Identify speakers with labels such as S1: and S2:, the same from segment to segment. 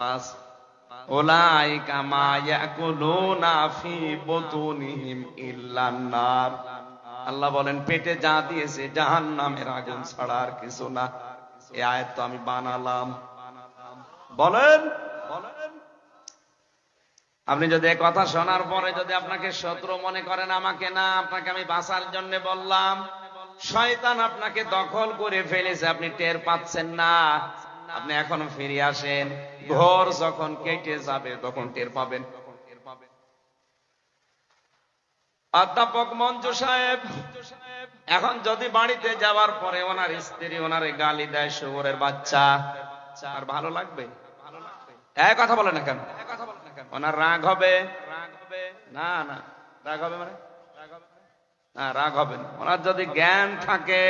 S1: পাঁচ। ওলাইকা মা ইয়াকুলুনা ফি বুতুনিহিম ইল্লান নার। আল্লাহ বলেন, পেটে যা দিয়েছে জাহান্নামের আগুন ছাড়া আর কিছু না। এই আয়াত তো আমি বানালাম। বলেন, আপনি যদি কথা শোনার পরে যদি আপনাকে শত্রু মনে করেন আমাকে না, আপনাকে আমি বাঁচার জন্য বললাম, শয়তান আপনাকে দখল করে ফেলেছে, আপনি টের পাচ্ছেন না। আপনি এখনও ফিরে আসেন। ঘর যখন কেটে যাবে, তখন টের পাবেন। অধ্যাপক মঞ্জু সাহেব, এখন যদি বাড়িতে যাওয়ার পরে ওনার স্ত্রী ওনারে গালি দেয়, শুয়োরের বাচ্চা, আর ভালো লাগবে? এক কথা বলে না কেন? ওনার রাগ হবে? না না। রাগ হবে মানে? না, রাগ হবে না। ওনার যদি জ্ঞান থাকে,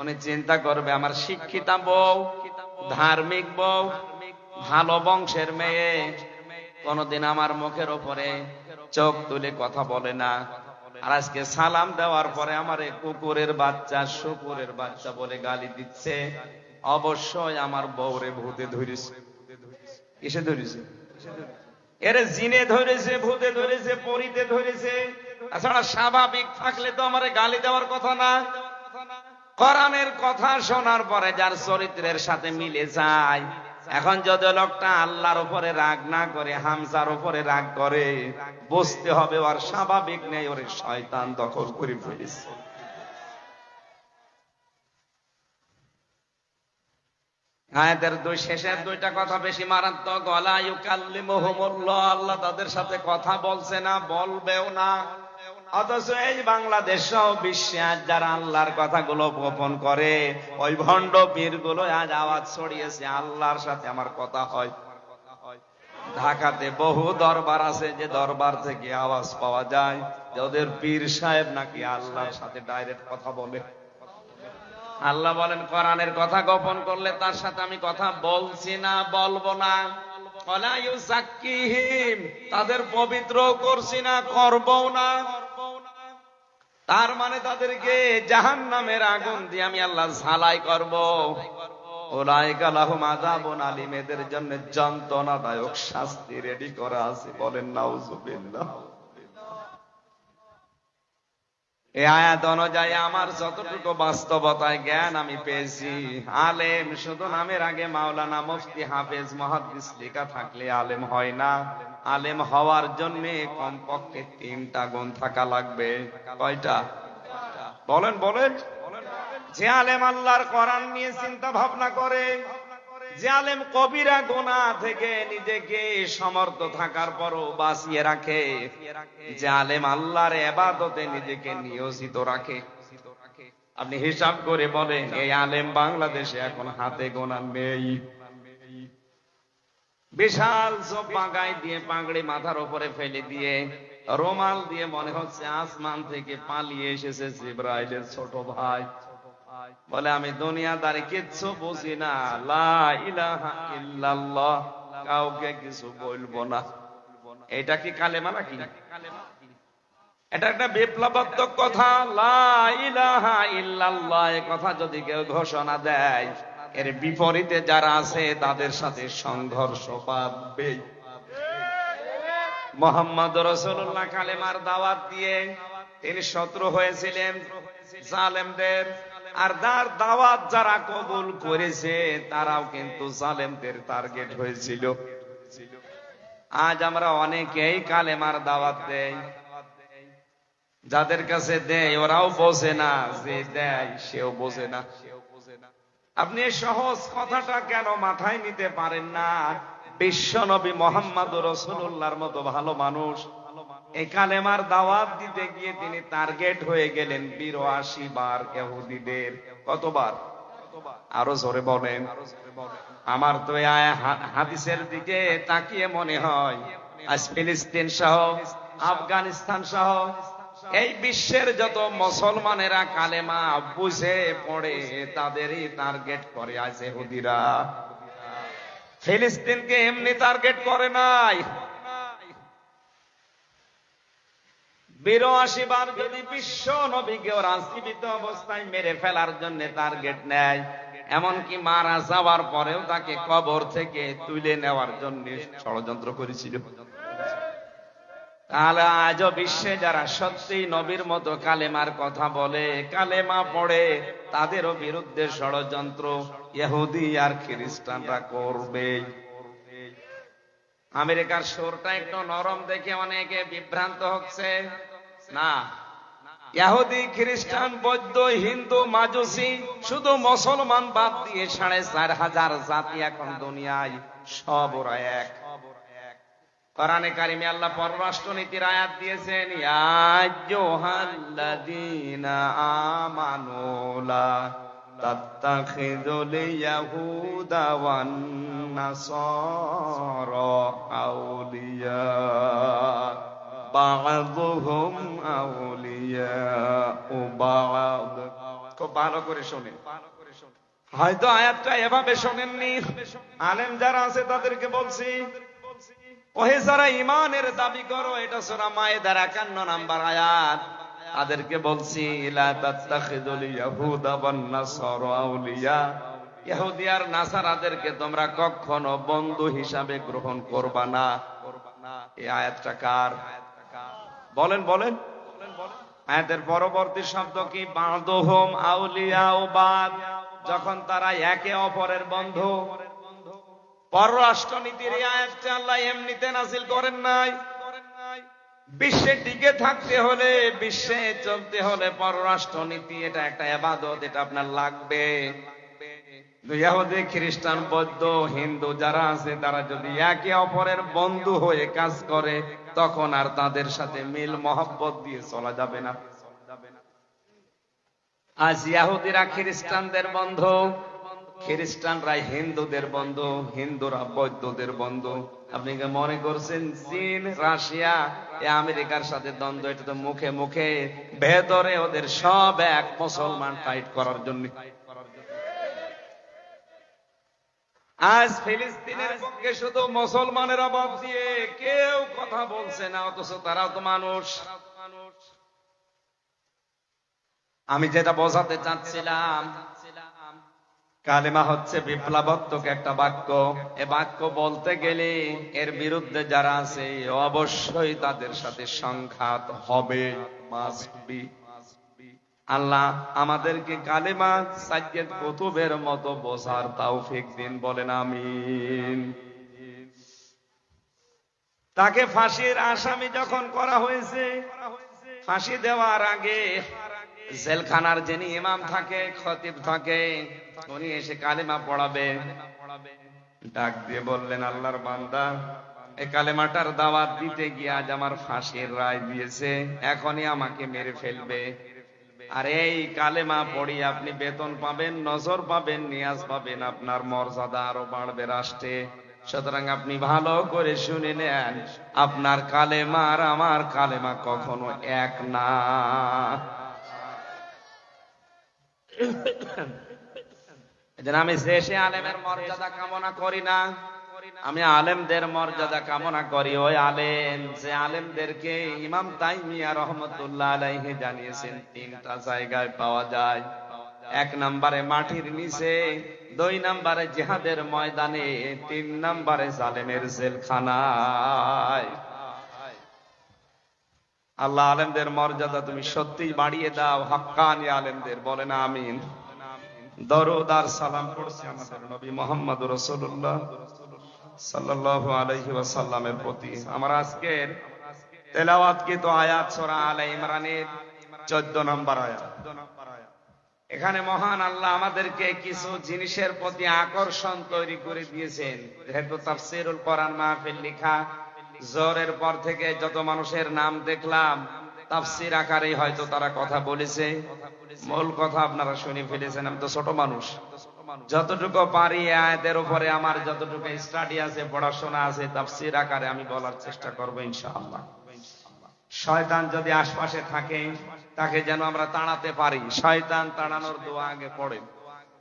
S1: উনি চিন্তা করবে, আমার শিক্ষিতা বউ। ধার্মিক বউ, ভালো বংশের মেয়ে, কোনদিন আমার মুখের ওপরে চোখ তুলে কথা বলে না। আর আজকে সালাম দেওয়ার পরে আমার কুকুরের বাচ্চা, শুকুরের বাচ্চা বলে গালি দিচ্ছে। অবশ্যই আমার বউরে ভূতে ধরেছে। কিসে ধরেছে? এরে জিনে ধরেছে, ভূতে ধরেছে, পরিতে ধরেছে। তাছাড়া স্বাভাবিক থাকলে তো আমার গালি দেওয়ার কথা না। কোরআনের কথা শোনার পরে যার চরিত্রের সাথে মিলে যায়, এখন যদি লোকটা আল্লাহর উপরে রাগ না করে হামসার উপরে রাগ করে, বুঝতে হবে ওর স্বাভাবিক নেই, ওরে শয়তান দখল করে ফেলেছে। আয়াতের দুই শেষের দুইটা কথা বেশি মারাত্মক গলা ইউকাল্লিমুহুমুল্লাহ আল্লাহ তাদের সাথে কথা বলছে না, বলবেও না। অথচ এই বাংলাদেশ সহ বিশ্বে আজ যারা আল্লাহর কথাগুলো গোপন করে, ওই ভণ্ড পীরগুলো আজ আওয়াজ ছড়িয়েছে, আল্লাহর সাথে আমার কথা হয়। ঢাকাতে বহু দরবার আছে যে দরবার থেকে আওয়াজ পাওয়া যায়, যে ওদের পীর সাহেব নাকি আল্লাহর সাথে ডাইরেক্ট কথা বলে। আল্লাহ বলেন, কোরআনের কথা গোপন করলে তার সাথে আমি কথা বলছি না, বলব না। তাদের পবিত্র করছি না, করবও না। তার মানে তাদেরকে জাহান নামের আগুন দিয়ে আমি আল্লাহ ঝালাই করব। এদের জন্য যন্ত্রণাদায়ক শাস্তি রেডি করা আছে। বলেন, নাউজুবিল্লাহ। এই আয়াত অনুযায়ী আমার যতটুকু বাস্তবতায় জ্ঞান আমি পেয়েছি, আলেম শুধু নামের আগে মাওলানা মুফতি হাফেজ মহাদিস লেখা থাকলে আলেম হয় না। আলেম হওয়ার জন্য কমপক্ষে তিনটা গুণ থাকা লাগবে। কয়টা? বলেন বলেন। যে আলেম আল্লাহর কোরআন নিয়ে চিন্তা ভাবনা করে যে আলেম কবিরা গোনা থেকে নিজেকে সমর্থ থাকার পরও বাঁচিয়ে রাখে। যে আলেম আল্লাহর এবাদতে নিজেকে নিয়োজিত রাখে। আপনি হিসাব করে বলেন, এই আলেম বাংলাদেশে এখন হাতে গোনা নেই। বিশাল সব পাগাই দিয়ে, পাগড়ি মাথার উপরে ফেলে দিয়ে, রোমাল দিয়ে মনে হচ্ছে আসমান থেকে পালিয়ে এসেছে ছোট ভাই। বলে, আমি দুনিয়াদারি কিচ্ছু বুঝি না। ইল্লাল্লাহ। কাউকে কিছু বলব না। এটা কি কালেমা নাকি? এটা একটা বিপ্লবাত্মক কথা। ইলাহা কথা যদি কেউ ঘোষণা দেয়, এর বিপরীতে যারা আছে, তাদের সাথে সংঘর্ষ পাবে। মোহাম্মদ রসুল্লাহ কালেমার দাওয়াত দিয়ে তিনি শত্রু হয়েছিলেন। জালেমদের আর তার দাওয়াত যারা কবুল করেছে, তারাও কিন্তু জালেমদের টার্গেট হয়েছিল। আজ আমরা অনেকেই কালেমার দাওয়াত দেই। যাদের কাছে দেয়, ওরাও বোঝে না, যে দেয়, সেও বোঝে না। আপনি সহজ কথাটা কেন মাথায় নিতে পারেন না? বিশ্ব নবী মোহাম্মদ রসুল্লাহর মতো ভালো মানুষ এই কালেমার দাওয়াত দিতে গিয়ে তিনি টার্গেট হয়ে গেলেন, বিরাশি বার এহুদিদের কতবার? আরও জোরে বলেন। আমার তো হাদিসের দিকে তাকিয়ে মনে হয়, আজ ফিলিস্তিন সহ, আফগানিস্তান সহ, এই বিশ্বের যত মুসলমানেরা কালেমা বুঝে পড়ে, তাদেরই টার্গেট করে আজ এহুদিরা। ফিলিস্তিনকে এমনি টার্গেট করে নাই। বার যদি বিশ্ব নবীকে জীবিত অবস্থায় মেরে ফেলার জন্য টার্গেট নেয়, এমনকি মারা যাওয়ার পরেও তাকে কবর থেকে তুলে নেওয়ার জন্য ষড়যন্ত্র করেছিল। তাহলে আজও বিশ্বে যারা সত্যি নবীর মতো কালেমার কথা বলে, কালেমা পড়ে, তাদেরও বিরুদ্ধে ষড়যন্ত্র ইহুদি আর খ্রিস্টানরা করবে। আমেরিকার সুরটা একটু নরম দেখে অনেকে বিভ্রান্ত হচ্ছে। না। ইহুদি খ্রিস্টান, বৌদ্ধ, হিন্দু, মাজুসি, শুধু মুসলমান বাদ দিয়ে সাড়ে চার হাজার জাতি এখন দুনিয়ায় সব ওরা এক। কোরআনে কারিমে আল্লাহ পররাষ্ট্র নীতির আয়াত দিয়েছেন, ইয়া আইয়ুহাল্লাযীনা আমানু আউলিয়া। বা'দুহুম আউলিয়া ও বা'দ খুব ভালো করে হয়তো আয়াতটা এভাবে শোনেননি। আলেম যারা আছে তাদেরকে বলছি, ওহে যারা ইমানের দাবি করো, এটা মায়েদার একান্ন নাম্বার আয়াত। তাদেরকে বলছি নাসারাদেরকে তোমরা কখনো বন্ধু হিসাবে গ্রহণ করবা না। এই আয়াতটা কার? বলেন বলেন। আয়াতের পরবর্তী শব্দ কি? বাঁধোহম আউলিয়া ও বাদ। যখন তারা একে অপরের বন্ধু। পররাষ্ট্রনীতির এই আয়াতটা আল্লাহ এমনিতে নাজিল করেন নাই। বিশ্বে টিকে থাকতে হলে, বিশ্বে চলতে হলে পররাষ্ট্রনীতি এটা একটা এবাদত, এটা আপনার লাগবে। ইহুদি খ্রিস্টান, বৌদ্ধ, হিন্দু যারা আছে, তারা যদি একে অপরের বন্ধু হয়ে কাজ করে, তখন আর তাদের সাথে মিল, মহব্বত দিয়ে চলা যাবে না। আজ ইয়াহুদিরা খ্রিস্টানদের বন্ধু খ্রিস্টানরা হিন্দুদের বন্ধু, হিন্দুরা বৌদ্ধদের বন্ধু। আপনি কি মনে করছেন, চীন, রাশিয়া আমেরিকার সাথে দ্বন্দ্ব, এটা তো মুখে মুখে, ভেতরে ওদের সব এক মুসলমান টাইট করার জন্য। আজ ফিলিস্তিনের পক্ষে শুধু মুসলমানের অভাব দিয়ে কেউ কথা বলছে না, অথচ তারাও তো মানুষ। আমি যেটা বোঝাতে চাচ্ছিলাম, কালেমা হচ্ছে বিপ্লবাত্মক একটা বাক্য। এ বাক্য বলতে গেলে এর বিরুদ্ধে যারা আছে, অবশ্যই তাদের সাথে সংঘাত হবে মাস্ট বি আল্লাহ আমাদেরকে কালেমা সাজ্জেদ কুতুবের মতো বোঝার তৌফিক দিন, বলেন আমিন। তাকে ফাঁসির আসামি যখন করা হয়েছে, ফাঁসি দেওয়ার আগে জেলখানার যিনি ইমাম থাকে, খতিব থাকে, উনি এসে কালেমা পড়াবে। ডাক দিয়ে বললেন, আল্লাহর বান্দা, এই কালেমাটার দাওয়াত দিতে গিয়ে আজ আমার ফাঁসির রায় দিয়েছে, এখনই আমাকে মেরে ফেলবে। আর এই কালেমা পড়ি, আপনি বেতন পাবেন, নজর পাবেন, নিয়াজ পাবেন, আপনার মর্যাদা আরও বাড়বে রাষ্ট্রে। সুতরাং আপনি ভালো করে শুনে নেন, আপনার কালেমা আর আমার কালেমা কখনো এক না। আমি শেষে আলেমের মর্যাদা কামনা করি না। আমি আলেমদের মর্যাদা কামনা করি। ওই আলেম, যে আলেমদেরকে ইমাম তাইমিয়া রহমতুল্লাহ আলাইহি জানিয়েছেন, তিনটা জায়গায় পাওয়া যায়। এক নম্বরে মাটির নিচে, দুই নম্বরে জিহাদের ময়দানে, তিন নম্বরে জালেমের জেলখানায়। আল্লাহ আলেমদের মর্যাদা তুমি সত্যি বাড়িয়ে দাও, হাক্কানি আলেমদের, বলেন আমিন। দরুদ আর সালাম করছি আমাদের নবী মোহাম্মদ রসুল্লাহ সাল্লাল্লাহু আলাইহি ওয়াসাল্লামের প্রতি। আমার আজকের আয়াত সূরা আলে ইমরানের 14 নম্বর আয়াত? এখানে মহান আল্লাহ আমাদেরকে কিছু জিনিসের প্রতি আকর্ষণ তৈরি করে দিয়েছেন। যেহেতু কোরআন মাহফিল লেখা, জোরের পর থেকে যত মানুষের নাম দেখলাম, তাফসির আকারে হয়তো তারা কথা বলেছে। মূল কথা আপনারা শুনে ফেলেছেন, আমি তো ছোট মানুষ। যতটুকু পারি আয়াতের উপরে আমার যতটুকু স্টাডি আছে পড়াশোনা আছে তাফসির আকারে আমি বলার চেষ্টা করবো ইনশাআল্লাহ শয়তান যদি আশপাশে থাকে তাকে যেন আমরা তাড়াতে পারি শয়তান তাড়ানোর দোয়া আগে পড়ে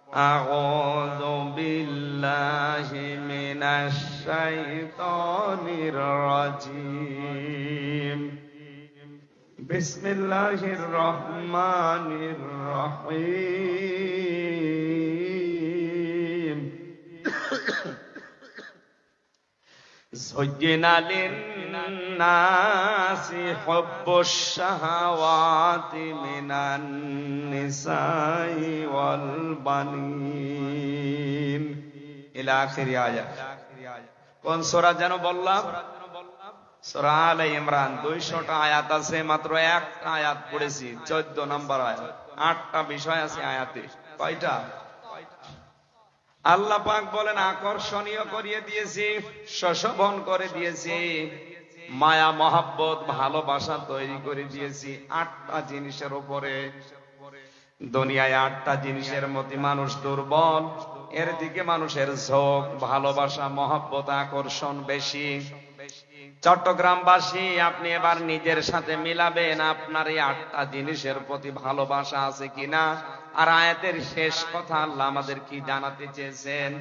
S1: أعوذ بالله من الشيطان الرجيم بسم الله الرحمن زين للناس حب الشهوات من النساء والبنين إلى آخر آية কোন সোরা যেন বললাম সোরা আলে ইমরান দুইশোটা আয়াত আছে মাত্র একটা আয়াত পড়েছি চোদ্দ নম্বর আয়াত আটটা বিষয় আছে আয়াতে কয়টা আল্লাহ পাক বলেন, আকর্ষণীয় করিয়ে দিয়েছি শোষবন করে দিয়েছি, মায়া, মহাব্বত, ভালোবাসা তৈরি করে দিয়েছি আটটা জিনিসের উপরে। দুনিয়ায় আটটা জিনিসের মধ্যে মানুষ দুর্বল, এর দিকে মানুষের ঝোঁক, ভালোবাসা, মহব্বত, আকর্ষণ বেশি। চট্টগ্রামবাসী, আপনি এবার নিজের সাথে মিলাবেন আপনার এই আটটা জিনিসের প্রতি ভালোবাসা আছে কিনা? আর আয়াতের শেষ কথা আল্লাহ আমাদের কি জানাতে চেয়েছেন?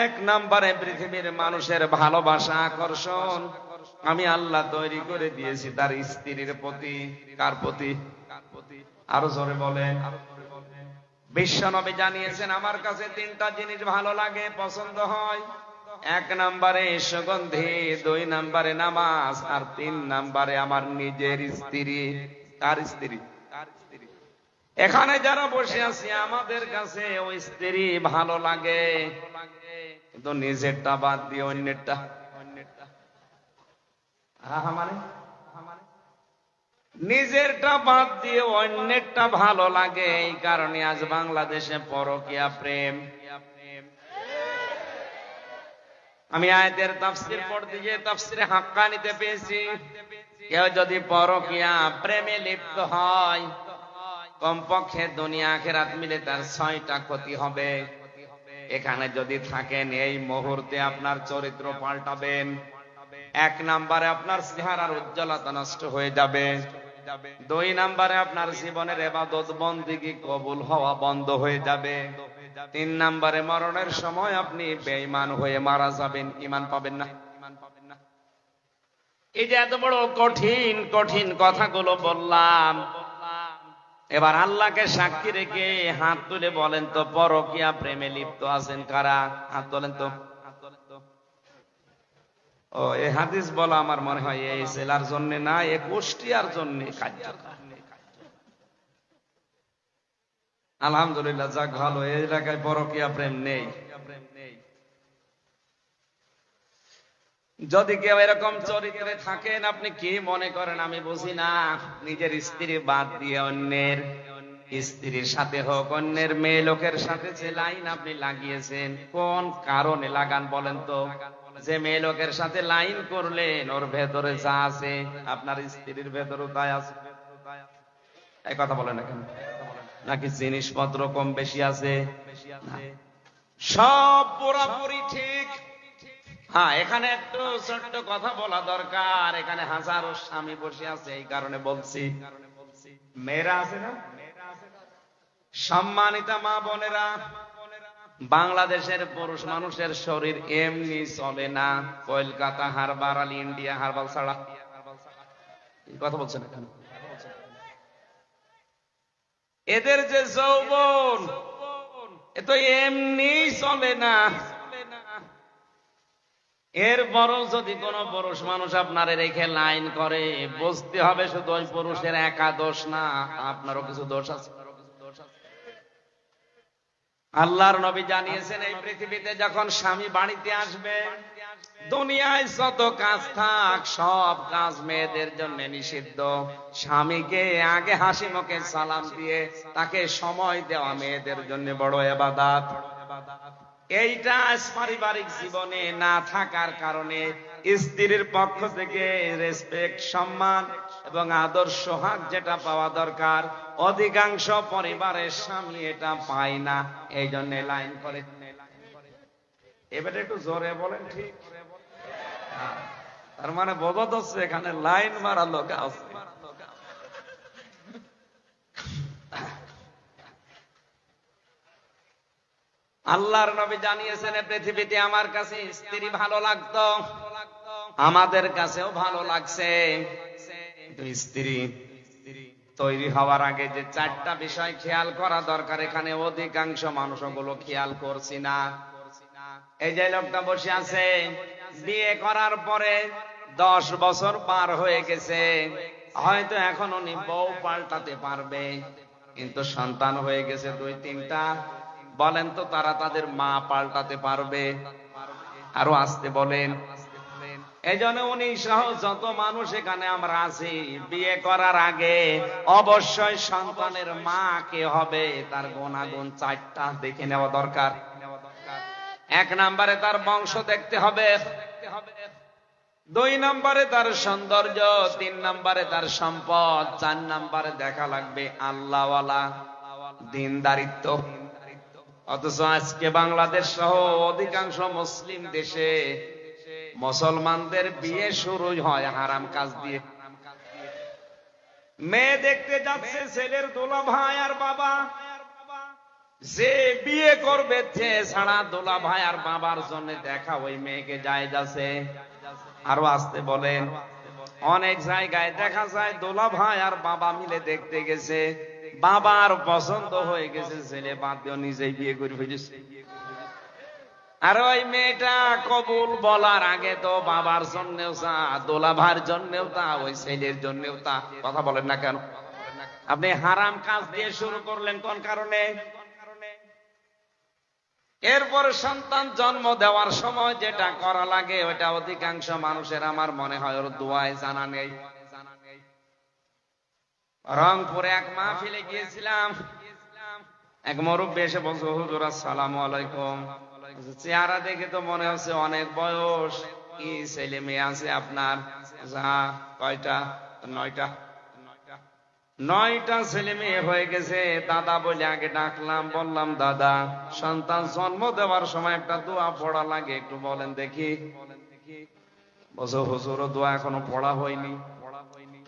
S1: এক নম্বরে পৃথিবীর মানুষের ভালোবাসা, আকর্ষণ আমি আল্লাহ তৈরি করে দিয়েছি তার স্ত্রীর প্রতি, কার প্রতি? আরও জোরে বলেন। বিশ্বনবী জানিয়েছেন, আমার কাছে তিনটা জিনিস ভালো লাগে, পছন্দ হয়। এক নম্বরে সুগন্ধি, দুই নম্বরে নামাজ, আর তিন নম্বরে আমার নিজের স্ত্রী, কার স্ত্রী? এখানে যারা বসে আছি, আমাদের কাছে ওই স্ত্রী ভালো লাগে। কিন্তু নিজেরটা বাদ দিয়ে অন্যেরটা। মানে? নিজেরটা বাদ দিয়ে অন্যেরটা ভালো লাগে, এই কারণে আজ বাংলাদেশে পরকিয়া প্রেম। আমি আয়াতের তাফসির পড়তে গিয়ে তাফসিরে হাক্কানিতে পেয়েছি। কেউ যদি পরকিয়া প্রেমে লিপ্ত হয় কমপক্ষে দুনিয়া আখেরাত মিলে তার ছয়টা ক্ষতি হবে। এখানে যদি থাকেন, এই মুহূর্তে আপনার চরিত্র পাল্টাবেন। এক নাম্বারে আপনার চেহারার উজ্জ্বলতা নষ্ট হয়ে যাবে। দুই নাম্বারে আপনার জীবনের এবাদত বন্দিগি কবুল হওয়া বন্ধ হয়ে যাবে। তিন নাম্বারে মরণের সময় আপনি বেঈমান হয়ে মারা যাবেন। ইমান পাবেন না। এই যে এত বড় কঠিন কঠিন কথাগুলো বললাম। এবার আল্লাহকে সাক্ষী রেখে হাত তুলে বলেন তো, পরকিয়া প্রেমে লিপ্ত আছেন কারা? হাত তোলেন তো। ও, এ হাদিস বলা আমার মনে হয় এই জেলার জন্য না, এ কুষ্টিয়ার জন্য আলহামদুলিল্লাহ, যা ভালো, এই এলাকায় পরকিয়া প্রেম নেই। যদি কেউ এরকম চরিত্রে থাকেন, আপনি কি মনে করেন? আমি বুঝি না। নিজের স্ত্রী বাদ দিয়ে অন্যের স্ত্রীর সাথে হোক, অন্যের মেয়ে লোকের সাথে যে লাইন আপনি লাগিয়েছেন, কোন কারণে লাগান বলেন তো? যে মেয়ে লোকের সাথে লাইন করলেন, ওর ভেতরে যা আছে, আপনার স্ত্রীর ভেতরেও তাই আছে। এই কথা বলেন না কেন? নাকি জিনিসপত্র কম বেশি আছে? সব পুরাপুরি ঠিক। হ্যাঁ এখানে একটু ছোট্ট কথা বলা দরকার। এখানে হাজারো স্বামী বসে আছে, এই কারণে বলছি। মেয়েরা আছে না? সম্মানিতা মা বোনেরা, বাংলাদেশের পুরুষ মানুষের শরীর এমনি চলে না। Kolkata herbal, India, herbal ছাড়া। কথা বলছেন এখানে? এদের যে যৌবন, এ তো এমনি চলে না। এর বরং যদি কোন পুরুষ মানুষ আপনারে রেখে লাইন করে, বুঝতে হবে শুধু ওই পুরুষের একা দোষ না, আপনারও কিছু দোষ আছে। আল্লাহর নবী জানিয়েছেন, এই পৃথিবীতে যখন স্বামী বাড়িতে আসবে, দুনিয়ায় যত কাজ থাক, সব কাজ মেয়েদের জন্য নিষিদ্ধ। স্বামীকে আগে হাসি মুখে সালাম দিয়ে তাকে সময় দেওয়া মেয়েদের জন্য বড় এবাদাত। এইটা পারিবারিক জীবনে না থাকার কারণে স্ত্রীর পক্ষ থেকে রেসপেক্ট সম্মান এবং আদর সোহাগ যেটা পাওয়া দরকার অধিকাংশ পরিবারের স্বামী এটা পায় না। এই জন্য লাইন করে। এবারে একটু জোরে বলেন ঠিক। হ্যাঁ, তার মানে বোঝা যাচ্ছে এখানে লাইন মারা লোক আছে। আল্লাহর নবী জানিয়েছেন পৃথিবীতে আমার কাছে স্ত্রী ভালো লাগতো, আমাদের কাছেও ভালো লাগছে। স্ত্রী তৈরি হওয়ার আগে যে চারটা বিষয় খেয়াল করা দরকার, এখানে অধিকাংশ মানুষ ওগুলো খেয়াল করছি না। এই যে লোকটা বসে আছে, বিয়ে করার পরে দশ বছর পার হয়ে গেছে, হয়তো এখন উনি বউ পাল্টাতে পারবে, কিন্তু সন্তান হয়ে গেছে দুই তিনটা। বলেন তো তারা তাদের মা পাল্টাতে পারবে? আরও আসতে বলেন। এই জন্য উনি সহ যত মানুষ এখানে আমরা আছি, বিয়ে করার আগে অবশ্যই সন্তানের মা কে হবে, তার চারটা দেখে নেওয়া দরকার। এক নম্বরে তার বংশ দেখতে হবে। দুই নম্বরে তার সৌন্দর্য, তিন নম্বরে তার সম্পদ, চার নম্বরে দেখা লাগবে আল্লাহওয়ালা, দিনদারিত্ব। অথচ আজকে বাংলাদেশ সহ অধিকাংশ মুসলিম দেশে মুসলমানদের বিয়ে শুরু হয় হারাম কাজ দিয়ে। মেয়ে দেখতে যাচ্ছে ছেলের দোলা ভাই আর বাবা। যে বিয়ে করবে সে ছাড়া দোলা ভাই আর বাবার জন্য দেখা ওই মেয়েকে যায় যাচ্ছে আরও আসতে বলেন, অনেক জায়গায় দেখা যায় দোলা ভাই আর বাবা মিলে দেখতে গেছে। বাবার পছন্দ হয়ে গেছে, ছেলে বাদ দিয়ে নিজেই বিয়ে করে ফেলেছে। আর ওই মেয়েটা কবুল বলার আগে তো বাবার জন্যেও তা দোলা ভাইয়ের জন্যেও তা, ওই ছেলের জন্যেও তা, কথা বলেন না কেন? আপনি হারাম কাজ দিয়ে শুরু করলেন কোন কারণে? এরপর সন্তান জন্ম দেওয়ার সময় যেটা করা লাগে ওটা অধিকাংশ মানুষের, আমার মনে হয় ওর দোয়ায় জানা নেই। রংপুরে এক মাহফিলে গিয়েছিলাম। এক মুরব্বী এসে বলছে, হুজুর, আসসালামু আলাইকুম। চেহারা দেখে তো মনে হচ্ছে অনেক বয়স। কি ছেলে মেয়ে আছে আপনার? যা কয়টা? নয়টা। নয়টা ছেলে মেয়ে হয়ে গেছে। দাদা বলে আগে ডাকলাম, বললাম, দাদা, সন্তান জন্ম দেওয়ার সময় একটা দোয়া পড়া লাগে, একটু বলেন দেখি। বলেন দেখি বছর হুজুর দোয়া এখনও পড়া হয়নি।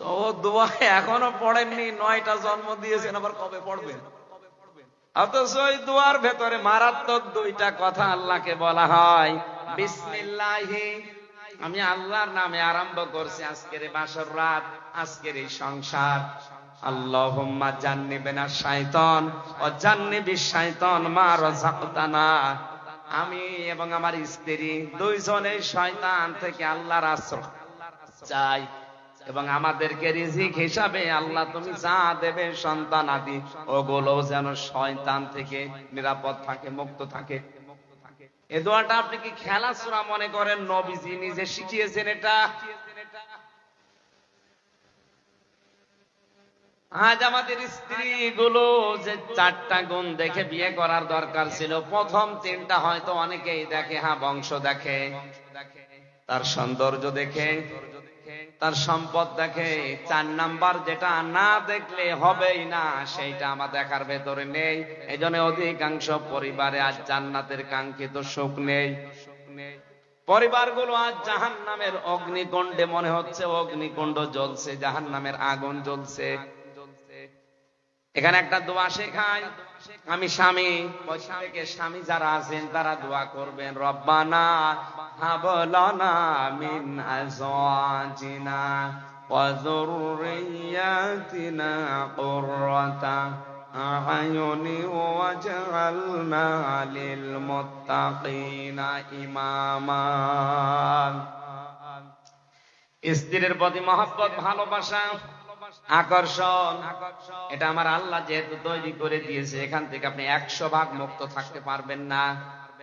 S1: তো ও দোয়া এখনও পড়েননি, নয়টা জন্ম দিয়েছেন, আবার কবে পড়বেন? অথচ ওই দোয়ার ভেতরে মারাত্মক দুইটা কথা আল্লাহকে বলা হয়। বিসমিল্লাহি। আমি আল্লাহর নামে আরম্ভ করছি, আজকের বাসর রাত, আজকের এই সংসার। আল্লাহুম্মা জান্নিবেনা শাইতান, ও জান্নিবি শাইতান মা রাযাকতানা। আমি এবং আমার স্ত্রী দুইজনে শয়তান থেকে আল্লাহর আশ্রয় চাই। এবং আমাদেরকে রিজিক হিসাবে আল্লাহ তুমি যা দেবে সন্তান আদি ওগুলো যেন শয়তান থেকে নিরাপদ থাকে, মুক্ত থাকে। এ দোয়াটা আপনি কি খেলাচুরা মনে করেন? নবীজি নিজে শিখিয়েছেন এটা। আজ আমাদের স্ত্রী গুলো যে চারটা গুণ দেখে বিয়ে করার দরকার ছিল, প্রথম তিনটা হয়তো অনেকেই দেখে হ্যাঁ বংশ দেখে। তার সৌন্দর্য দেখে, তার সম্পদ দেখে, চার নাম্বার যেটা না দেখলে হবেই না, সেইটা আমার দেখার ভেতরে নেই। এই জন্য অধিকাংশ পরিবারে আজ জান্নাতের কাঙ্ক্ষিত সুখ নেই। পরিবারগুলো আজ জাহান নামের অগ্নিকুণ্ডে, মনে হচ্ছে অগ্নিকুণ্ড জ্বলছে জাহান নামের আগুন জ্বলছে। এখানে একটা দোয়া শেখায় আমি স্বামী। থেকে স্বামী যারা আছেন, তারা দোয়া করবেন, রব্বানা হাবলানা মিন স্ত্রীর প্রতি মহব্বত, ভালোবাসা আকর্ষণ। এটা আমার আল্লাহ যেহেতু তৈরি করে দিয়েছে এখান থেকে আপনি একশো ভাগ মুক্ত থাকতে পারবেন না।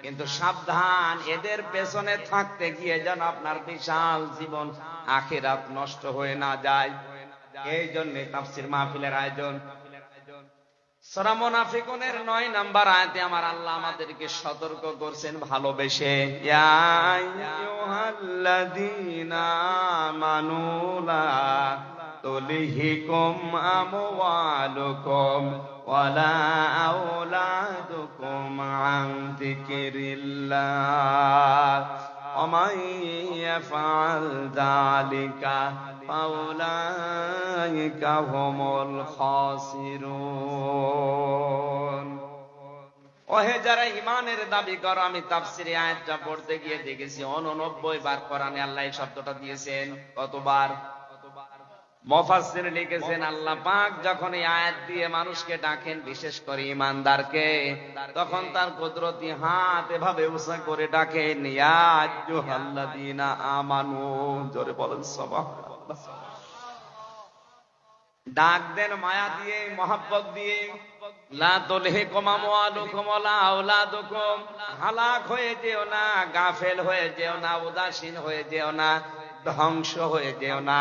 S1: কিন্তু সাবধান এদের পেছনে থাকতে গিয়ে যেন আপনার বিশাল জীবন আখেরাত নষ্ট হয়ে না যায়। এই জন্য তাফসির মাহফিলের আয়োজন। সরা মুনাফিকুনের নয় নাম্বার আয়াতে আমার আল্লাহ আমাদেরকে সতর্ক করছেন ভালোবেসে। ইয়া আইয়ুহাল্লাযীনা আমানুলা তুলহিকুম আমওয়ালুকুম ওয়ালা আওলাদুকুম আন যিকিরিল্লাহ ومن يفعل ذلك فأولئك هم الخاسرون ওহে যারা ইমানের দাবি করো আমি তাফসিরে আয়াতটা পড়তে গিয়ে দেখেছি অননব্বই বার কোরআনে আল্লাহ এই শব্দটা দিয়েছেন কতবার মফাসির লিখেছেন আল্লাহ পাক যখন এই আয়াত দিয়ে মানুষকে ডাকেন বিশেষ করে ইমানদারকে তখন তার কুদরতি হাত এভাবে উষা করে ডাকেন ইয়া আইয়ুহাল্লাযীনা আমানু। জোরে বলেন সুবহানাল্লাহ। ডাক দেন মায়া দিয়ে মহাব্বত দিয়ে লা তুলহিকুম আমওয়ালুকুম ওয়ালা আওলাদুকুম। হালাক হয়ে যেও না গাফেল হয়ে যেও না উদাসীন হয়ে যেও না ধ্বংস হয়ে যেও না।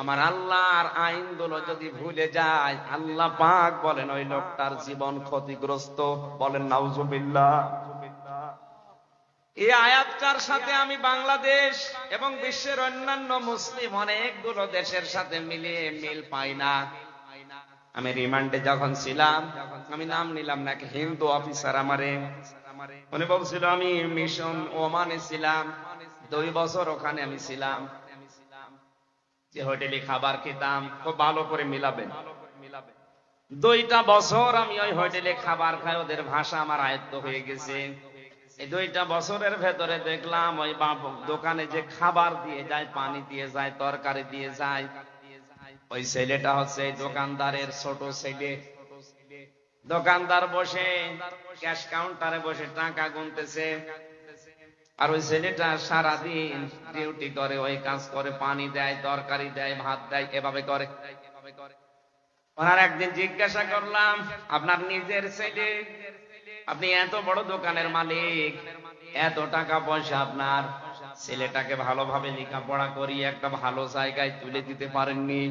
S1: আমার আল্লাহর আইনগুলো যদি ভুলে যায়, আল্লাহ পাক বলেন, ওই লোকটার জীবন ক্ষতিগ্রস্ত। বলেন, নাউজুবিল্লাহ। এই আয়াতটার সাথে আমি বাংলাদেশ এবং বিশ্বের অন্যান্য মুসলিম অনেকগুলো দেশের সাথে মিলিয়ে মিল পাই না। আমি রিমান্ডে যখন ছিলাম, আমি নাম নিলাম নাকি হিন্দু অফিসার আমারে। উনি বলছিল, আমি মিশন ওমানে ছিলাম, দুই বছর ওখানে আমি ছিলাম। যে হোটেলে খাবার খেতাম, খুব ভালো করে মিলাবেন। দুইটা বছর আমি ওই হোটেলে খাবার খাই, ওদের ভাষা আমার আয়ত্ত হয়ে গেছে। এই দুইটা বছরের ভেতরে দেখলাম ওই বাপ দোকানে যে খাবার দিয়ে যায়, পানি দিয়ে যায়, তরকারি দিয়ে যায়, ওই ছেলেটা হচ্ছে দোকানদারের ছোট ছেলে। দোকানদার বসে, ক্যাশ কাউন্টারে বসে টাকা গুনতেছে। আর ওই ছেলেটা সারাদিন ডিউটি করে, ওই কাজ করে, পানি দেয়, তরকারি দেয়, ভাত দেয়, এভাবে করে। ওনার একদিন জিজ্ঞাসা করলাম, আপনার নিজের ছেলে? আপনি এত বড় দোকানের মালিক, এত টাকা পয়সা আপনার? ছেলেটাকে ভালোভাবে লেখাপড়া করিয়ে একটা ভালো জায়গায় তুলে দিতে পারেননি?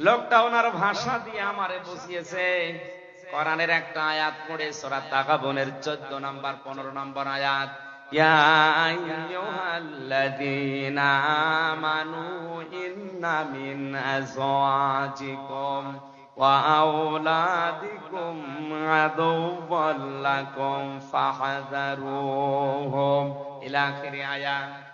S1: লোকটা ওনার ভাষা দিয়ে আমারে বুঝিয়েছে কোরআনের একটা আয়াত পড়ে, সূরা তাগাবনের 14 নাম্বার 15 নাম্বার আয়াত। ইয়া আইয়ুহাল্লাযীনা আমানু ইন্না মিন আজওয়াজিকুম ওয়া আওলাদিকুম ইলা আয়াত।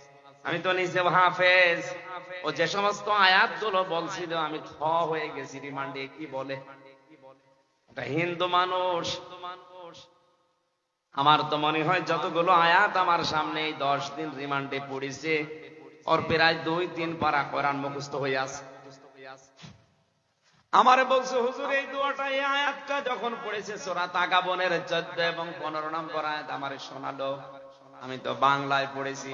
S1: আমি তো নিজে হাফেজ। ও যে সমস্ত আয়াতগুলো বলছিল, আমি থ হয়ে গেছি রিমান্ডে কি বলে? একটা হিন্দু মানুষ। আমার তো মনে হয় যতগুলো আয়াত আমার সামনে এই দশ দিন রিমান্ডে পড়েছে, ওর প্রায় দুই, তিন পারা কোরআন মুখস্থ হয়ে আছে। আমারে বলছে, হুজুর, এই দোয়াটা, এই আয়াতটা যখন পড়েছে সোরা তাগাবনের চোদ্দ এবং পনেরো নম্বর আয়াত আমারে শোনালো। আমি তো বাংলায় পড়েছি।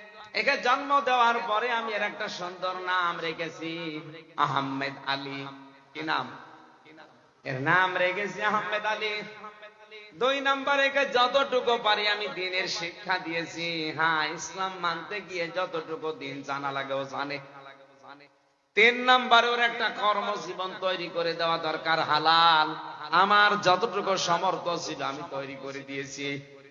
S1: একে জন্ম দেওয়ার পরে আমি এর একটা সুন্দর নাম রেখেছি, আহমেদ আলী। কি নাম? এর নাম রেখেছি আহমেদ আলী। দুই নাম্বার যতটুকু পারি আমি দিনের শিক্ষা দিয়েছি। হ্যাঁ ইসলাম মানতে গিয়ে যতটুকু দিন জানা লাগে ও জানে। তিন নাম্বারে ওর একটা কর্মজীবন তৈরি করে দেওয়া দরকার, হালাল। আমার যতটুকু সমর্থ ছিল আমি তৈরি করে দিয়েছি।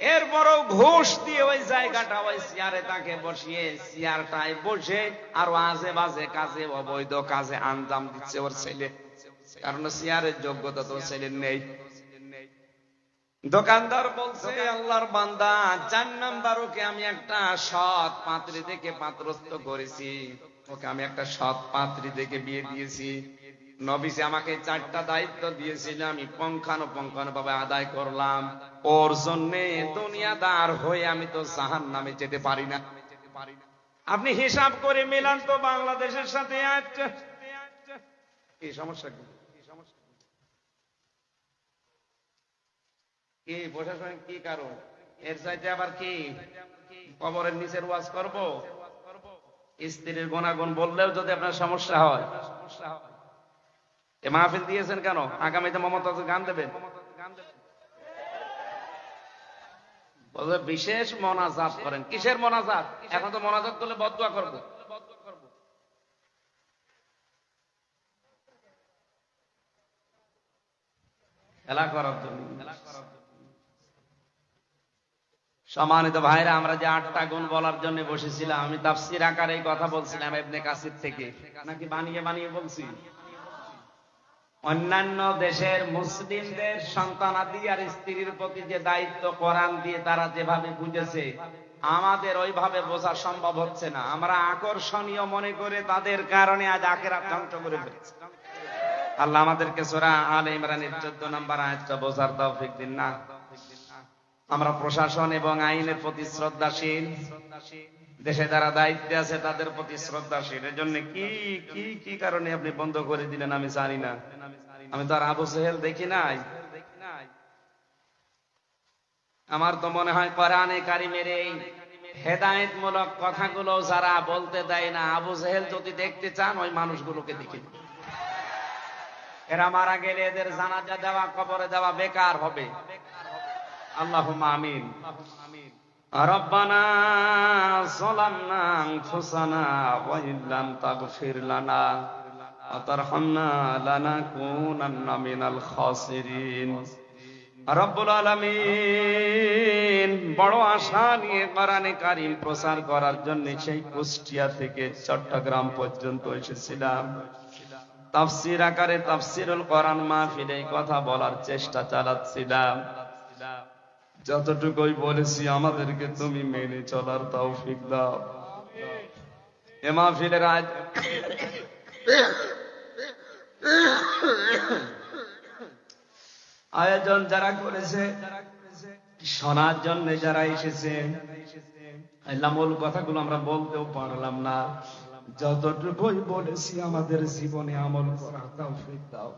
S1: এরপরও ঘুষ দিয়ে ওই জায়গাটা ওই চেয়ারে তাকে বসিয়ে চেয়ারটায় বসে আরও আজে বাজে কাজে, অবৈধ কাজে আঞ্জাম দিচ্ছে ওর ছেলে। কারণ চেয়ারের যোগ্যতা তো ছেলের নেই। দোকানদার বলছে, আল্লাহর বান্দা, চার নাম্বার ওকে আমি একটা সৎ পাত্রী দেখে পাত্রস্থ করেছি। ওকে আমি একটা সৎ পাত্রী দেখে বিয়ে দিয়েছি। নবীজি আমাকে চারটা দায়িত্ব দিয়েছিল আমি পঙ্খানো পঙ্খানো ভাবে আদায় করলাম। ওর জন্য দুনিয়াদার হয়ে আমি তো জাহান নামে যেতে পারি না। আপনি হিসাব করে মেলান তো বাংলাদেশের সাথে কি সমস্যা কি? কি সমস্যা বসার সময় কি কারণ এর চাইতে আবার কি? কবরের নিচের ওয়াজ করব? স্ত্রীর গুণাগুণ বললেও যদি আপনার সমস্যা হয়। এ মাহফিল দিয়েছেন কেন? আগামীতে মমতা গান দেবেন বিশেষ মনাজাত করেন। কিসের মনাজাত? এখন তো মনাজাত করলে বদুয়া করব। খেলা করার জন্য। সম্মানিত ভাইরা, আমরা যে আটটা গুণ বলার জন্য বসেছিলাম, আমি তাফসির আকারে কথা বলছিলাম এবনে কাসির থেকে। নাকি বানিয়ে বানিয়ে বলছি? অন্যান্য দেশের মুসলিমদের সন্তানাদি আর স্ত্রীর প্রতি যে দায়িত্ব কোরআন দিয়ে তারা যেভাবে বুঝেছে, আমাদের ওইভাবে বোঝা সম্ভব হচ্ছে না। আমরা আকর্ষণীয় মনে করে তাদের কারণে আজ আখেরা ধ্বংস করে ফেলছি। আল্লাহ আমাদেরকে সোরা আল ইমরানের চোদ্দ নম্বর আয়াতটা বোঝার তৌফিক দিন না। আমরা প্রশাসন এবং আইনের প্রতি শ্রদ্ধাশীল। দেশে যারা দায়িত্বে আছে, তাদের প্রতি শ্রদ্ধাশীল। এর জন্য কি কি কি কারণে আপনি বন্ধ করে দিলেন আমি জানি না। আমি তো আর আবু সেহেল দেখি নাই। আমার তো মনে হয় কোরআনে কারিমের এই হেদায়েত মূলক কথাগুলো যারা বলতে দেয় না, আবু সেহেল যদি দেখতে চান, ওই মানুষগুলোকে দেখে এরা মারা গেলে এদের জানাজা দেওয়া, কবরে দেওয়া বেকার হবে। আল্লাহ আমিন। ربنا ظلمنا أنفسنا وإن لم تغفر لنا وترحمنا لنكونن من الخاسرين রব্বুল আলামিন বড় আশা নিয়ে কোরআনে কারিম প্রচার করার জন্য সেই কুষ্টিয়া থেকে চট্টগ্রাম পর্যন্ত এসেছিলাম তাফসির আকারে তাফসিরুল কোরআন মাহফিলে এই কথা বলার চেষ্টা চালাচ্ছিলাম যতটুকুই বলেছি আমাদেরকে তুমি মেনে চলার তৌফিক দাও। এ মাহফিলের আজ আয়োজন যারা করেছে শোনার জন্য যারা এসেছে মূল কথাগুলো আমরা বলতেও পারলাম না। যতটুকুই বলেছি আমাদের জীবনে আমল করা তৌফিক দাও।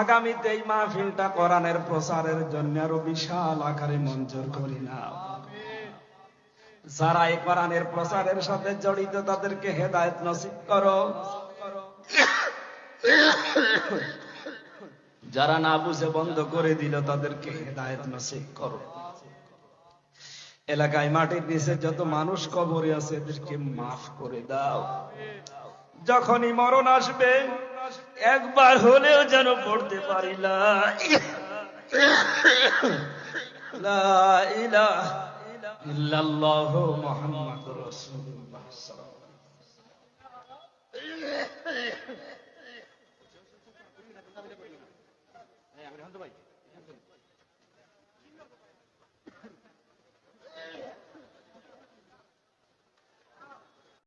S1: আগামীতে এই মাহফিলটা কোরআনের প্রচারের জন্য আরও বিশাল আকারে মঞ্জুর করি না। যারা এই কোরআনের প্রচারের সাথে জড়িত, তাদেরকে হেদায়েত নসিব করো। যারা না বুঝে বন্ধ করে দিল, তাদেরকে হেদায়েত নসিব করো। এলাকায় মাটির নিচে যত মানুষ কবরে আছে, এদেরকে মাফ করে দাও। যখনই মরণ আসবে একবার হলেও যেন পড়তে পারি ইল্লাল্লাহু রাসূলুল্লাহ